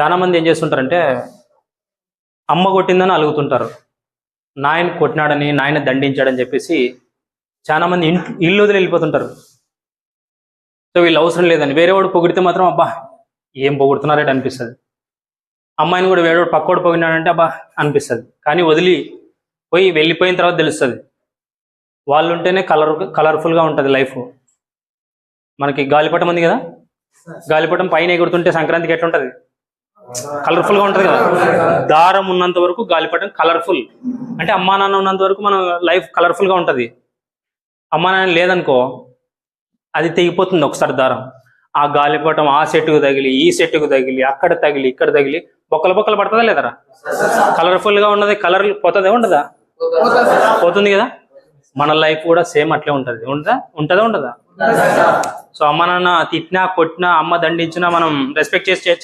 చాలా మంది ఏం చేస్తుంటారంటే అమ్మ కొట్టిందని అలుగుతుంటారు. నాయన కొట్టినాడని నాయన దండించాడని చెప్పేసి చాలా మంది ఇంట్ ఇల్లు వదిలి వెళ్ళిపోతుంటారు. సో వీళ్ళు అవసరం లేదని. వేరే వాడు పొగిడితే మాత్రం అబ్బా ఏం పొగుడుతున్నారేట అనిపిస్తుంది. అమ్మాయిని కూడా వేరేవాడు పక్కోడు పొగిడినాడంటే అబ్బా అనిపిస్తుంది. కానీ వదిలి పోయి వెళ్ళిపోయిన తర్వాత తెలుస్తుంది. వాళ్ళు ఉంటేనే కలర్ కలర్ఫుల్గా ఉంటుంది లైఫ్. మనకి గాలిపటం ఉంది కదా? గాలిపటం పైన ఎగురుతుంటే సంక్రాంతికి ఎట్లుంటది? కలర్ఫుల్గా ఉంటది కదా? దారం ఉన్నంత వరకు గాలిపటం కలర్ఫుల్. అంటే అమ్మా నాన్న ఉన్నంత వరకు మన లైఫ్ కలర్ఫుల్గా ఉంటది. అమ్మా నాన్న లేదనుకో అది తెగిపోతుంది ఒకసారి దారం. ఆ గాలిపటం ఆ సెట్టుకు తగిలి ఈ సెట్టుకు తగిలి అక్కడ తగిలి ఇక్కడ తగిలి బొక్కల బొక్కలు పడుతుందా లేదరా కలర్ఫుల్గా ఉన్నది కలర్ పోతుందా ఉండదా? పోతుంది కదా? మన లైఫ్ కూడా సేమ్ అట్లే ఉంటది. ఉంటుందా? ఉంటుందా ఉండదా? సో అమ్మ నాన్న తిట్టినా కొట్టినా అమ్మ దండించినా మనం రెస్పెక్ట్ చేసి చేయాలి?